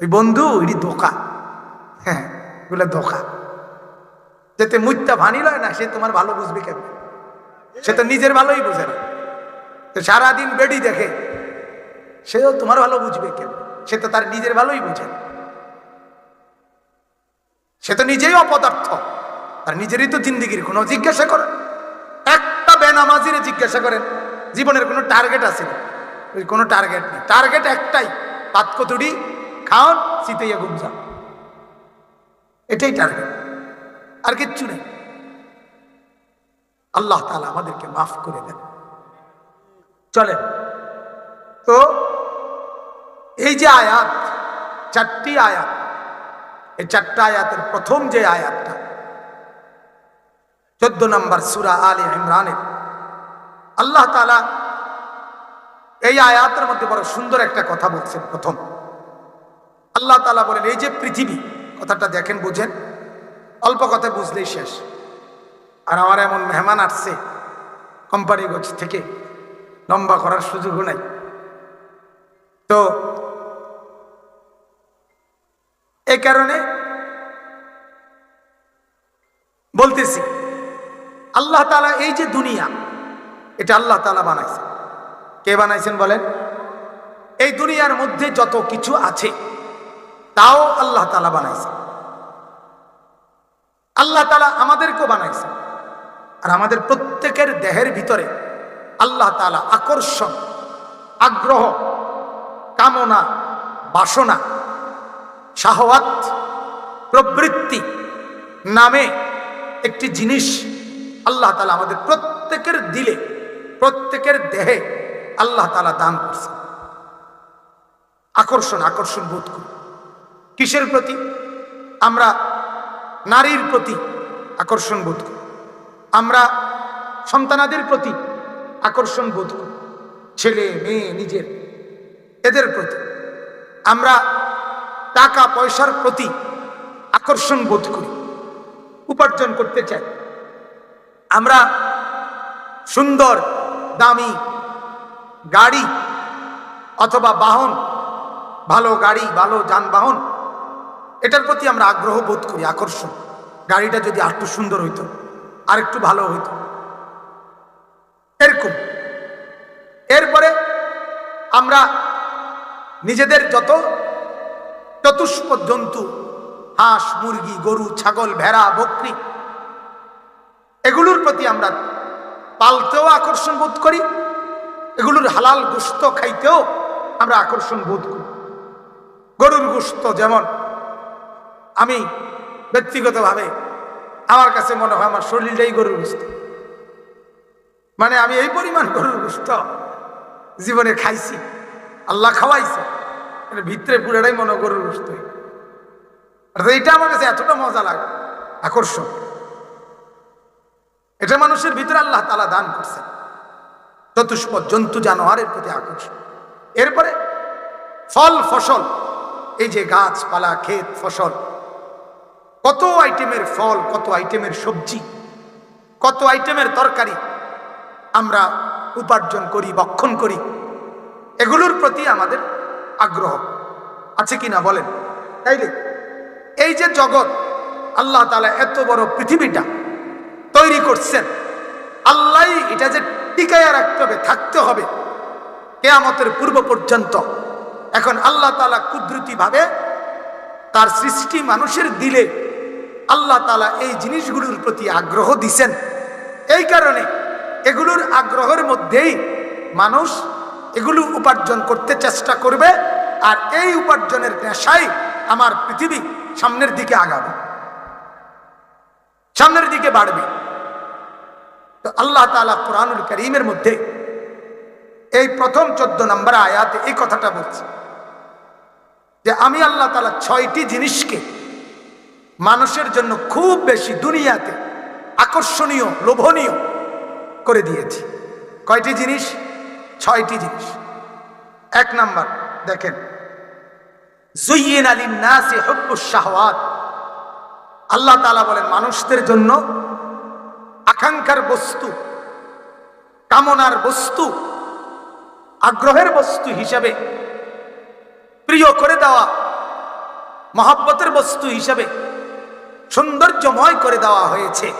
ওই বন্ধু এটি ধোকা। হ্যাঁ এগুলো ধোকা। যেতে মুত্যা ভানি লয় না, সে তোমার ভালো বুঝবে কেন সে তো নিজের ভালোই বুঝে না। তো সারাদিন বেডি দেখে, সেও তোমার ভালো বুঝবে কেন সে তো তার নিজের ভালোই বুঝে। সে তো নিজেই অপদার্থ। আর নিজেরই তো জিন্দিগির, কোনো জিজ্ঞাসা করেন একটা বেনামাজিরে জিজ্ঞাসা করেন, জীবনের কোনো টার্গেট আছে ওই কোনো টার্গেট নেই। টার্গেট একটাই পাত কতুড়ি খাওন, শীতেইয়া ঘুম যান এটাই টার্গেট আর কিচ্ছু নেই। আল্লাহ তালা আমাদেরকে মাফ করে দেন। চলেন। তো এই যে আয়াত, চারটি আয়াত, এই চারটা আয়াতের প্রথম যে আয়াতটা, চোদ্দ নম্বর সুরা আলী ইমরানের আল্লাহ তালা এই আয়াতের মধ্যে বড় সুন্দর একটা কথা বলছেন প্রথম। আল্লাহ তালা বলেন, এই যে পৃথিবী, কথাটা দেখেন, বুঝেন, অল্প কথা বুঝলেই শেষ। আর আমার এমন মেহমান আসছে কোম্পানিগঞ্জ থেকে, লম্বা করার সুযোগও নাই। তো, এই কারণে বলতেছি, আল্লাহ তালা এই যে দুনিয়া, এটা আল্লাহ তালা বানাইছে কে বানাইছেন বলেন? এই দুনিয়ার মধ্যে যত কিছু আছে তাও আল্লাহ তালা বানাইছে। আল্লাহ তালা আমাদেরকেও বানাইছে। আর আমাদের প্রত্যেকের দেহের ভিতরে আল্লাহ তালা আকর্ষণ, আগ্রহ, কামনা, বাসনা, শাহওয়াত, প্রবৃত্তি নামে একটি জিনিস আল্লাহ তালা আমাদের প্রত্যেকের দিলে, প্রত্যেকের দেহে আল্লাহ তালা দান করছে। আকর্ষণ আকর্ষণ বোধ করি। কিসের প্রতি? আমরা নারীর প্রতি আকর্ষণ বোধ করি। আমরা সন্তানাদের প্রতি আকর্ষণ বোধ করি। ছেলে, মেয়ে, নিজের, এদের প্রতি। আমরা টাকা, পয়সার প্রতি আকর্ষণ বোধ করি। উপার্জন করতে চাই। আমরা সুন্দর, দামি গাড়ি অথবা বাহন, ভালো গাড়ি, ভালো যানবাহন এটার প্রতি আমরা আগ্রহ বোধ করি, আকর্ষণ। গাড়িটা যদি আরেকটু সুন্দর হইতো আর একটু ভালো হইতো। এরকম। এরপরে আমরা নিজেদের যত চতুষ্প জন্তু, হাঁস, মুরগি, গরু, ছাগল, ভেড়া, বকরি, এগুলোর প্রতি আমরা পালতেও আকর্ষণ বোধ করি, এগুলোর হালাল গোস্ত খাইতেও আমরা আকর্ষণ বোধ করি। গরুর গোস্ত যেমন আমি ব্যক্তিগতভাবে আমার কাছে মনে হয় আমার শরীরটাই গরুর গোস্ত। মানে আমি এই পরিমাণ গরুর গোস্ত জীবনে খাইছি, আল্লাহ খাওয়াইছে ভিতরে পুরাটাই মনে গরুর গোস্ত। এইটা আমার কাছে এতটা মজা লাগে, আকর্ষণ। এটা মানুষের ভিতরে আল্লাহ তালা দান করছে চতুষ্প জন্তু জানোয়ারের প্রতি আকর্ষণ। এরপরে ফল ফসল, এই যে গাছপালা, ক্ষেত ফসল কত আইটেমের ফল, কত আইটেমের সবজি, কত আইটেমের তরকারি আমরা উপার্জন করি, বক্ষণ করি, এগুলোর প্রতি আমাদের আগ্রহ। আছে কিনা বলেন? তাইলে এই যে জগৎ, আল্লাহ তালা এত বড় পৃথিবীটা তৈরি করছেন আল্লাহ এটা যে টিকাইয়া রাখতে হবে, থাকতে হবে, কেয়ামতের পূর্ব পর্যন্ত। এখন আল্লাহ তালা কুদরতি ভাবে তার সৃষ্টি মানুষের দিলে আল্লাহ তালা এই জিনিসগুলোর প্রতি আগ্রহ দিছেন। এই কারণে এগুলোর আগ্রহের মধ্যেই মানুষ এগুলো উপার্জন করতে চেষ্টা করবে আর এই উপার্জনের নেশায় আমার পৃথিবী সামনের দিকে আগাবে। সামনের দিকে বাড়বে। তো আল্লাহ তালা কোরআনুল করিমের মধ্যে এই প্রথম চোদ্দ নম্বর আয়াতে এই কথাটা বলছে যে আমি আল্লাহ তালা ছয়টি জিনিসকে মানুষের জন্য খুব বেশি দুনিয়াতে আকর্ষণীয়, লোভনীয় করে দিয়েছি। কয়টি জিনিস? ছয়টি জিনিস। এক নাম্বার, দেখেন। জুইয়েন আলী নাসি হব্বুস শাহওয়াত। আল্লাহ তালা বলেন, মানুষদের জন্য আকাঙ্ক্ষার বস্তু, কামনার বস্তু, আগ্রহের বস্তু হিসাবে, প্রিয় করে দেওয়া, মহাব্বতের বস্তু হিসাবে সৌন্দর্যময় করে দেওয়া হয়েছে।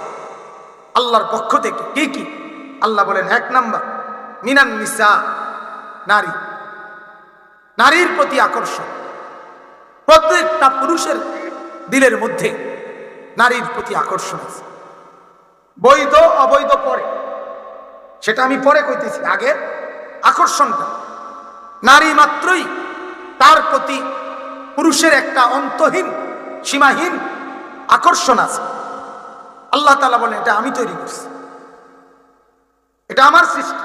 আল্লাহর পক্ষ থেকে কি কি? আল্লাহ বলেন, এক নাম্বার, মিনান নিসা, নারী। নারীর প্রতি আকর্ষণ। প্রত্যেকটা পুরুষের দিলের মধ্যে নারীর প্রতি আকর্ষণ আছে। বৈধ, অবৈধ পরে। সেটা আমি পরে কইতেছি, আগে আকর্ষণটা। নারী মাত্রই তার প্রতি পুরুষের একটা অন্তহীন, সীমাহীন আকর্ষণ আছে। আল্লাহ তালা বলেন, এটা আমি তৈরি করছি। এটা আমার সৃষ্টি।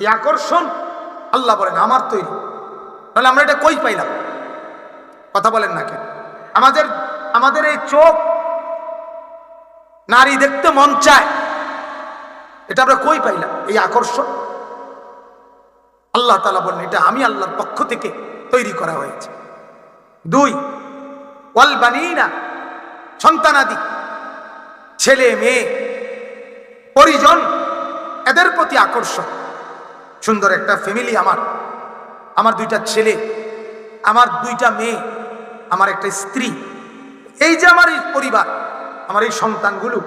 এই আকর্ষণ আল্লাহ বলেন, আমার তৈরি। তাহলে আমরা এটা কই পাইলাম? কথা বলেন না কেন? আমাদের আমাদের এই চোখ নারী দেখতে মন চায়। এটা আমরা কই পাইলাম? এই আকর্ষণ। আল্লাহ তালা বলেন, এটা আমি আল্লাহর পক্ষ থেকে তৈরি করা হয়েছে। দুই, ওয়াল বানিনা সন্তানাদি, ছেলে, মেয়ে, পরিজন, এদের প্রতি আকর্ষণ। সুন্দর একটা ফ্যামিলি আমার। আমার দুইটা ছেলে, আমার দুইটা মেয়ে, আমার একটা স্ত্রী। এই যে আমার এই পরিবার, আমার এই সন্তানগুলো,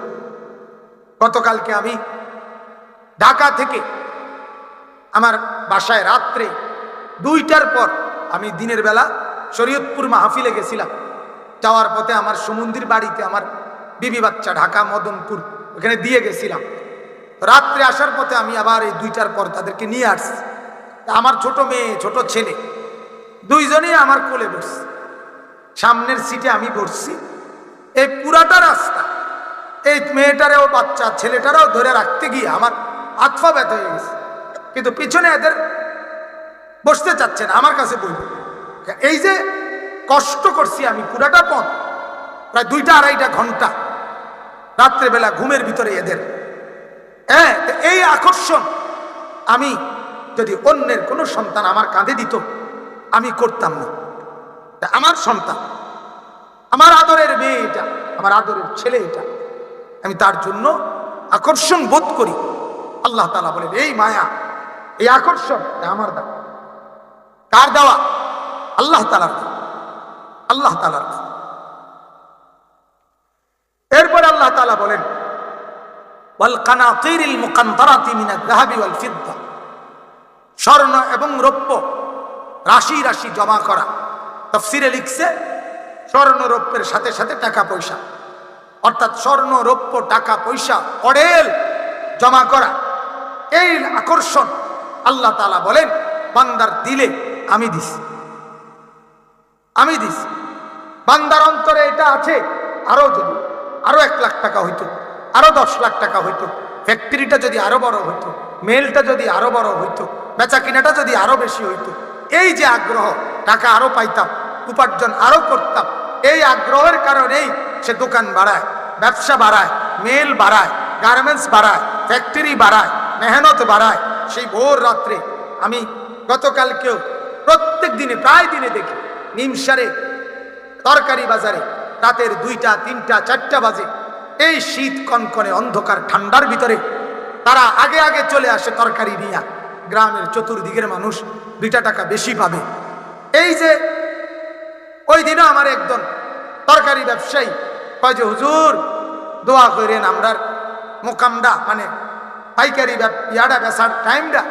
গতকালকে আমি ঢাকা থেকে আমার বাসায় রাত্রে দুইটার পর আমি দিনের বেলা শরীয়তপুর মাহফিলে গেছিলাম। যাওয়ার পথে আমার সমুদ্রের বাড়িতে আমার বিবি বাচ্চা ঢাকা মদনপুর, ওখানে দিয়ে গেছিলাম। রাত্রে আসার পথে আমি আবার এই দুইটার পর তাদেরকে নিয়ে আসছি। আমার ছোট মেয়ে, ছোট ছেলে, দুইজনেই আমার কোলে বসছে। সামনের সিটে আমি বসছি। এই পুরাটা রাস্তা, এই মেয়েটারেও বাচ্চা, ছেলেটারাও ধরে রাখতে গিয়ে আমার আতফা ব্যথা হয়ে গেছে। কিন্তু পিছনে এদের বসতে চাচ্ছে না, আমার কাছে বলবে। এই যে কষ্ট করছি আমি পুরাটা পথ। প্রায় দুইটা আড়াইটা ঘণ্টা। রাত্রেবেলা ঘুমের ভিতরে এদের। হ্যাঁ এই আকর্ষণ আমি যদি অন্যের কোনো সন্তান আমার কাঁধে দিত, আমি করতাম না। আমার সন্তান, আমার আদরের মেয়ে এটা, আমার আদরের ছেলে এটা। আমি তার জন্য আকর্ষণ বোধ করি। আল্লাহ তালা বলেন, এই মায়া, এই আকর্ষণ আমার দেওয়া কার দেওয়া? আল্লাহ তালার আল্লাহ তালার এরপর আল্লাহ তালা বলেন স্বর্ণ এবং রৌপ্য রাশি রাশি জমা করা। তফসিরে লিখছে, স্বর্ণ রৌপ্যের সাথে সাথে টাকা পয়সা। অর্থাৎ স্বর্ণ, রৌপ্য, টাকা, পয়সা, অডেল জমা করা। এই আকর্ষণ আল্লাহ তালা বলেন, বান্দার দিলে আমি দিছি। আমি দিস বান্দার অন্তরে এটা আছে, আরও যদি, আরও এক লাখ টাকা হইতো, আরও দশ লাখ টাকা হইতো, ফ্যাক্টরিটা যদি আরও বড় হইতো, মেলটা যদি আরও বড় হইতো বেচা কিনাটা যদি আরও বেশি হইতো, এই যে আগ্রহ, টাকা আরও পাইতাম, উপার্জন আরও করতাম, এই আগ্রহের কারণেই সে দোকান বাড়ায়, ব্যবসা বাড়ায়, মেল বাড়ায় গার্মেন্টস বাড়ায় ফ্যাক্টরি বাড়ায়, মেহনত বাড়ায়। সেই ভোর রাত্রে আমি গতকালকেও প্রত্যেক দিনে, প্রায় দিনে দেখি নিমসারে তরকারি বাজারে রাতের দুইটা, তিনটা, চারটা বাজে। এই শীত কনকনে অন্ধকার ঠান্ডার ভিতরে তারা আগে আগে চলে আসে তরকারি নিয়ে। গ্রামের চতুর্দিকের মানুষ দুইটা টাকা বেশি পাবে। এই যে ওই দিনও আমার একজন তরকারি ব্যবসায়ী কয় যে, হুজুর, দোয়া করেন আমরার মোকামডা মানে পাইকারি ইয়াডা বেসার টাইমটা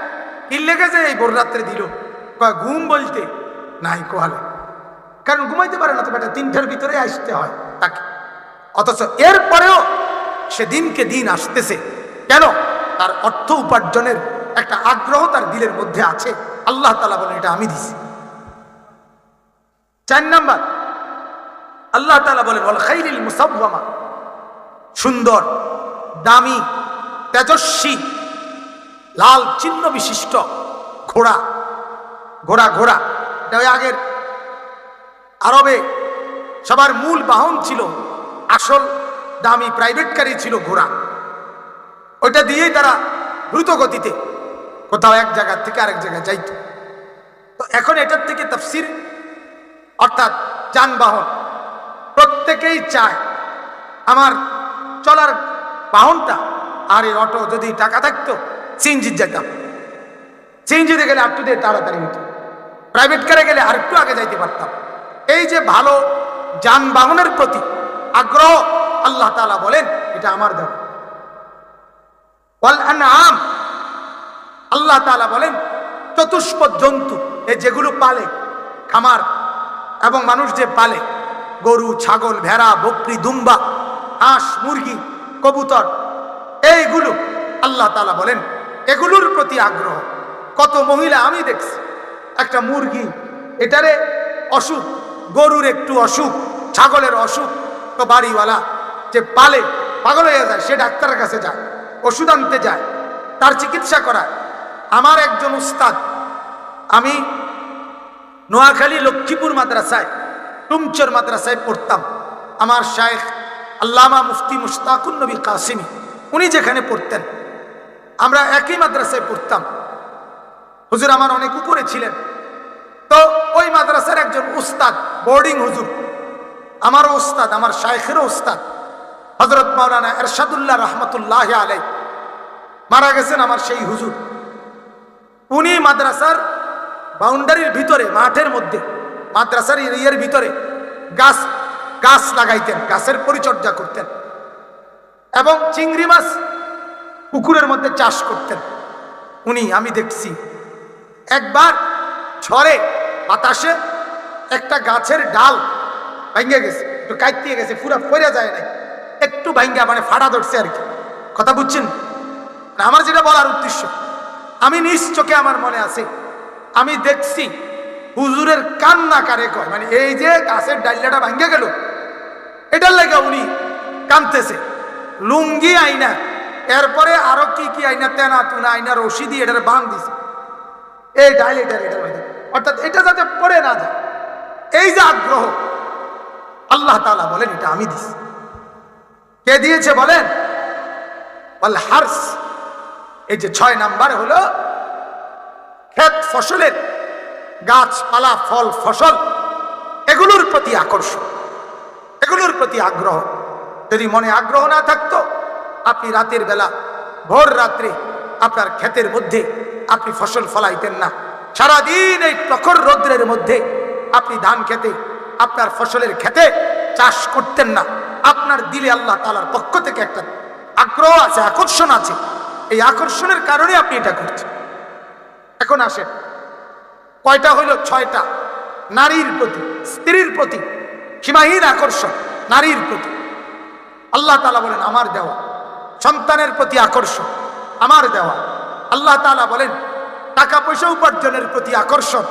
কি লেগেছে এই ভোর রাত্রে দিল? কয়, ঘুম বলতে নাই কোহালে। কারণ ঘুমাইতে পারে না তো বেটা, তিনটার ভিতরে আসতে হয় তাকে। অথচ এরপরেও সে দিনকে দিন আসতেছে। কেন? তার অর্থ উপার্জনের একটা আগ্রহ তার দিলের মধ্যে আছে। আল্লাহ তালা বলেন, এটা আমি দিছি। চার নাম্বার, আল্লাহ তালা বলেন বল খাইলিল মুসাব্বামা সুন্দর, দামি, তেজস্বী, লাল চিহ্ন বিশিষ্ট ঘোড়া। ঘোড়া ঘোড়া। আগের আরবে সবার মূল বাহন ছিল আসল দামি প্রাইভেট গাড়ি ছিল ঘোড়া। ওইটা দিয়েই তারা দ্রুত গতিতে কোথাও এক জায়গা থেকে আরেক জায়গায় যাইত। তো এখন এটার থেকে তফসির, অর্থাৎ যানবাহন, প্রত্যেকেই চায় আমার চলার বাহনটা আর এই অটো যদি টাকা থাকতো, সিএনজির যেতাম। সিএনজিতে গেলে আপ টু তাড়াতাড়ি হতো প্রাইভেট কারে গেলে আর একটু আগে যাইতে পারতাম। এই যে ভালো যানবাহনের প্রতি আগ্রহ, আল্লাহ তালা বলেন, এটা আমার দেওয়া। আনআম, আল্লাহ তালা বলেন, চতুষ্প জন্তু, এ যেগুলো পালে, খামার এবং মানুষ যে পালে, গরু, ছাগল, ভেড়া, বকরি, দুম্বা, হাঁস, মুরগি, কবুতর, এইগুলো, আল্লাহ তালা বলেন, এগুলোর প্রতি আগ্রহ। কত মহিলা আমি দেখছি, একটা মুরগি, এটারে অসুখ গরুর একটু অসুখ, ছাগলের অসুখ, তো বাড়িওয়ালা যে পালে, পাগল হয়ে যায়, সে ডাক্তারের কাছে যায়, ওষুধ আনতে যায়, তার চিকিৎসা করায়। আমার একজন উস্তাদ, আমি নোয়াখালী লক্ষ্মীপুর মাদ্রাসায়, টুমচর মাদ্রাসায় পড়তাম। আমার শায়েখ আল্লামা মুফতি মুশতাকুন নবী কাসিমি, উনি যেখানে পড়তেন, আমরা একই মাদ্রাসায় পড়তাম। হুজুর আমার অনেক উপরে ছিলেন তো ওই মাদ্রাসার একজন উস্তাদ বোর্ডিং হুজুর। আমারও উস্তাদ, আমার শায়েখেরও উস্তাদ। হজরত মাওলানা এরশাদুল্লাহ রহমতুল্লাহ আলাই মারা গেছেন আমার সেই হুজুর। উনি মাদ্রাসার বাউন্ডারির ভিতরে, মাঠের মধ্যে, মাদ্রাসার এরিয়ার ভিতরে গাছ গাছ লাগাইতেন, গাছের পরিচর্যা করতেন এবং চিংড়ি মাছ পুকুরের মধ্যে চাষ করতেন। উনি, আমি দেখছি। একবার ঝড়ে, বাতাসে একটা গাছের ডাল ভাঙ্গে গেছে, একটু কাইতিয়ে গেছে, পুরা ফরে যায় নাই। একটু ভাঙ্গা মানে ফাটা ধরছে আর কি। কথা বুঝছেন? আমার যেটা বলার উদ্দেশ্য, আমি নিজ চোখে আমার মনে আছে, আমি দেখছি হুজুরের কান্না কারে কয় মানে এই যে গাছের ডাইলাটা ভাঙ্গে গেল, এটার লাগে উনি কানতেছে লুঙ্গি আইনা, এরপরে আরও কি কি আইনা, তেনা তুনা আইনা, রশি দিয়ে এটার বান দিছে। এই ডাইল এটার এটার অর্থাৎ এটা যাতে পড়ে না যায়। এই যে আগ্রহ, আল্লাহ তালা বলেন, এটা আমি দিছি। কে দিয়েছে বলেন? বল হার্স। এই যে ছয় নাম্বার হলো ক্ষেত ফসলের গাছপালা, ফল, ফসল, এগুলোর প্রতি আকর্ষণ, এগুলোর প্রতি আগ্রহ। যদি মনে আগ্রহ না থাকতো, আপনি রাতের বেলা, ভোর রাত্রে আপনার ক্ষেতের মধ্যে আপনি ফসল ফলাইতেন না। সারাদিন এই প্রখর রৌদ্রের মধ্যে আপনি ধান খেতে, আপনার ফসলের খেতে চাষ করতেন না। আপনার দিলে আল্লাহ তালার পক্ষ থেকে একটা আগ্রহ আছে, আকর্ষণ আছে। এই আকর্ষণের কারণে আপনি এটা করছেন। এখন আসেন। কয়টা হইল ছয়টা? নারীর প্রতি, স্ত্রীর প্রতি, সীমাহীন আকর্ষণ, নারীর প্রতি। আল্লাহ তালা বলেন, আমার দেওয়া। সন্তানের প্রতি আকর্ষণ, আমার দেওয়া। আল্লাহ তালা বলেন টাকা পয়সা উপার্জনের প্রতি আকর্ষণ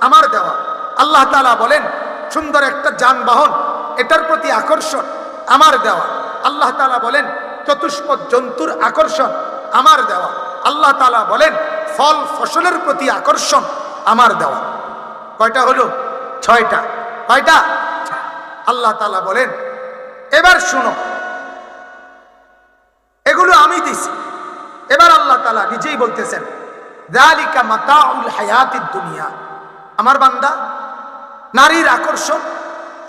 আমার দেওয়া। আল্লাহ তালা বলেন, সুন্দর একটা যানবাহন, এটার প্রতি আকর্ষণ আমার দেওয়া। আল্লাহ তালা বলেন চতুষ্পদ জন্তুর আকর্ষণ আমার দেওয়া। আল্লাহ তালা বলেন, ফল ফসলের প্রতি আকর্ষণ আমার দেওয়া। কয়টা হলো? ছয়টা। কয়টা? আল্লাহ তালা বলেন, এবার শুনো। এগুলো আমি দিছি। এবার আল্লাহ তালা নিজেই বলতেছেন দালিকা মাতাউল হায়াতির দুনিয়া আমার বান্দা, নারীর আকর্ষণ,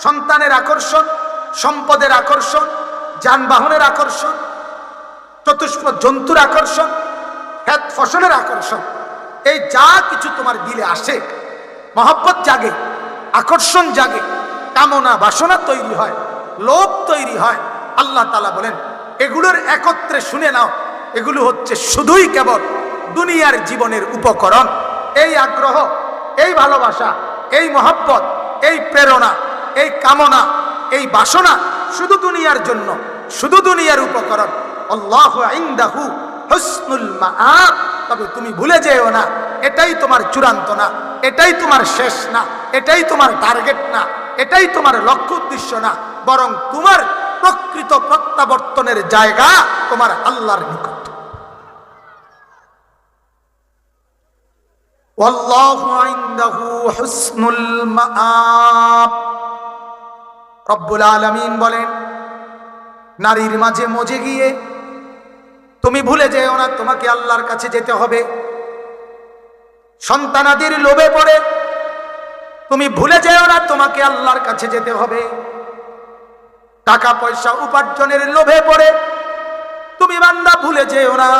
সন্তানের আকর্ষণ, সম্পদের আকর্ষণ, যানবাহনের আকর্ষণ, চতুষ্প জন্তুর আকর্ষণ, ক্ষেত ফসলের আকর্ষণ, এই যা কিছু তোমার দিলে আসে, মহব্বত জাগে, আকর্ষণ জাগে, কামনা বাসনা তৈরি হয়, লোভ তৈরি হয়, আল্লাহ তালা বলেন, এগুলোর একত্রে শুনে নাও, এগুলো হচ্ছে শুধুই কেবল দুনিয়ার জীবনের উপকরণ। এই আগ্রহ, এই ভালোবাসা, এই মহব্বত, এই প্রেরণা, এই কামনা, এই বাসনা শুধু দুনিয়ার জন্য, শুধু দুনিয়ার উপকরণ। আল্লাহ তবে তুমি ভুলে যেও না, এটাই তোমার চূড়ান্ত না, এটাই তোমার শেষ না, এটাই তোমার টার্গেট না, এটাই তোমার লক্ষ্য উদ্দেশ্য না, বরং তোমার প্রকৃত প্রত্যাবর্তনের জায়গা তোমার আল্লাহর নিকট। والله عنده حسن المآب রব্বুল আলামিন বলেন নারীর মাঝে মজে গিয়ে তুমি ভুলে যেও না তোমাকে আল্লাহর কাছে যেতে হবে সন্তানাদির লোভে পড়ে তুমি ভুলে যেও না তোমাকে আল্লাহর কাছে যেতে হবে টাকা পয়সা উপার্জনের লোভে পড়ে তুমি বান্দা ভুলে যেও না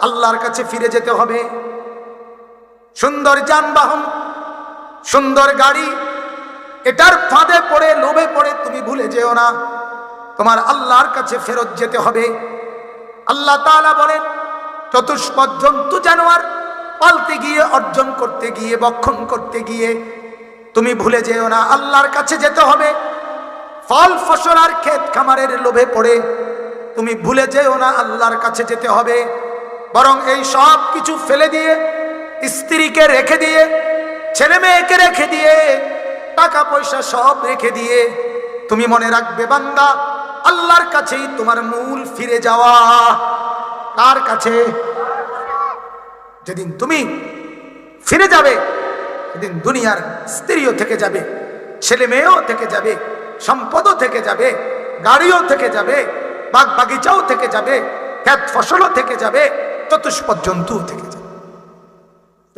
আল্লাহর কাছে ফিরে যেতে হবে সুন্দর যানবাহন, সুন্দর গাড়ি, এটার ফাঁদে পড়ে, লোভে পড়ে তুমি ভুলে যেও না। তোমার আল্লাহর কাছে ফেরত যেতে হবে। আল্লাহ তাআলা বলেন চতুষ্পদ জন্তু জানোয়ার পালতে গিয়ে, অর্জন করতে গিয়ে, বক্ষণ করতে গিয়ে তুমি ভুলে যেও না। আল্লাহর কাছে যেতে হবে। ফল ফসল আর ক্ষেত খামারের লোভে পড়ে তুমি ভুলে যেও না। আল্লাহর কাছে যেতে হবে। বরং এই সব কিছু ফেলে দিয়ে স্ত্রীকে রেখে দিয়ে, ছেলে মেয়েকে রেখে দিয়ে টাকা পয়সা সব রেখে দিয়ে, তুমি মনে রাখবে বান্দা, আল্লাহর কাছেই তোমার মূল ফিরে যাওয়া। তার কাছে? যেদিন তুমি ফিরে যাবে, সেদিন দুনিয়ার স্ত্রীও থেকে যাবে, ছেলে মেয়েও থেকে যাবে, সম্পদও থেকে যাবে, গাড়িও থেকে যাবে বাগ বাগিচাও থেকে যাবে, ক্ষেত ফসলও থেকে যাবে, চতুষ্পদ জন্তুও থেকে যাবে।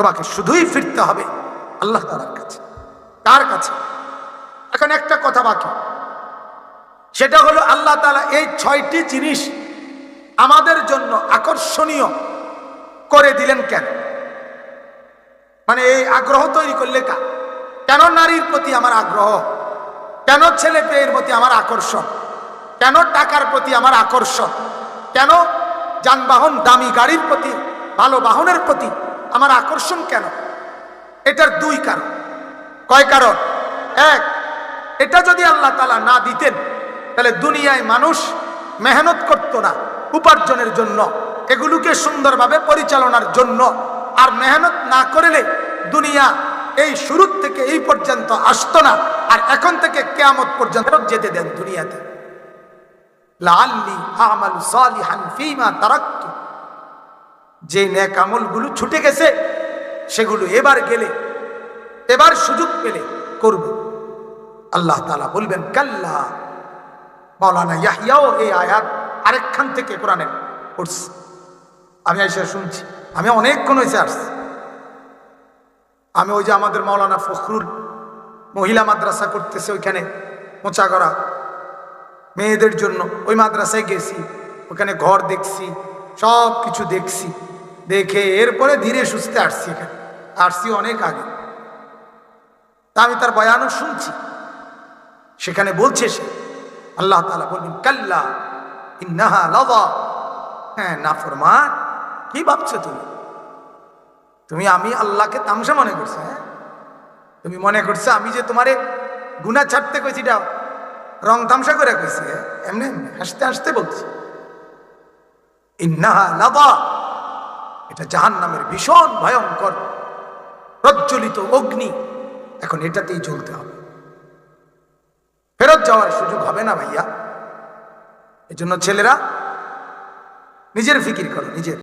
তোমাকে শুধুই ফিরতে হবে আল্লাহ তালার কাছে। কার কাছে? এখন একটা কথা বাকি। সেটা হলো আল্লাহ তালা এই ছয়টি জিনিস আমাদের জন্য আকর্ষণীয় করে দিলেন কেন? মানে এই আগ্রহ তৈরি করলে কা কেন নারীর প্রতি আমার আগ্রহ? কেন ছেলে পেয়ের প্রতি আমার আকর্ষণ? কেন টাকার প্রতি আমার আকর্ষণ? কেন যানবাহন দামি গাড়ির প্রতি, ভালো বাহনের প্রতি আমার আকর্ষণ কেন? এটার দুই কারণ। কয় কারণ? এক, এটা যদি আল্লাহ তালা না দিতেন, তাহলে দুনিয়ায় মানুষ মেহনত করতো না উপার্জনের জন্য, এগুলোকে সুন্দরভাবে পরিচালনার জন্য। আর মেহনত না করলে দুনিয়া এই শুরু থেকে এই পর্যন্ত আসতো না, আর এখন থেকে কেয়ামত পর্যন্ত যেতে দেন দুনিয়াতে। লাল্লি আমাল সালিহান ফিমা তারাক্তু। যে নেক আমলগুলো ছুটে গেছে, সেগুলো এবার গেলে, এবার সুযোগ পেলে করব। আল্লাহ তালা বলবেন, কাল্লা। মৌলানা ইয়াহিয়াও এই আয়াত আরেকখান থেকে কোরআনের পড়ছি। আমি এসে শুনছি, আমি অনেকক্ষণ হয়েছে আসছি। আমি ওই যে আমাদের মৌলানা ফখরুল মহিলা মাদ্রাসা করতেছে ওইখানে মোচা করা। মেয়েদের জন্য ওই মাদ্রাসায় গেছি, ওখানে ঘর দেখছি সব কিছু দেখছি। দেখে এরপরে ধীরে সুস্থে আসছি এখানে। আসছি অনেক আগে। তা আমি তার বয়ানও শুনছি। সেখানে বলছে সে, আল্লাহ তালা বলবেন কাল্লা, ইন্নাহা লাদা হ্যাঁ না ফরমান কি ভাবছ তুমি? তুমি আমি আল্লাহকে তামসা মনে করছ হ্যাঁ? তুমি মনে করছ আমি যে তোমারে গুনা ছাড়তে কইছি, এটা রং তামসা করে কইছি হ্যাঁ? এমনি এমনি, হাসতে হাসতে বলছি। ইন্নাহা লাদা এটা জাহান নামের ভীষণ ভয়ঙ্কর, প্রজ্বলিত অগ্নি। এখন এটাতেই চলতে হবে। ফেরত যাওয়ার সুযোগ হবে না ভাইয়া। এজন্য ছেলেরা, নিজের ফিকির করো, নিজের।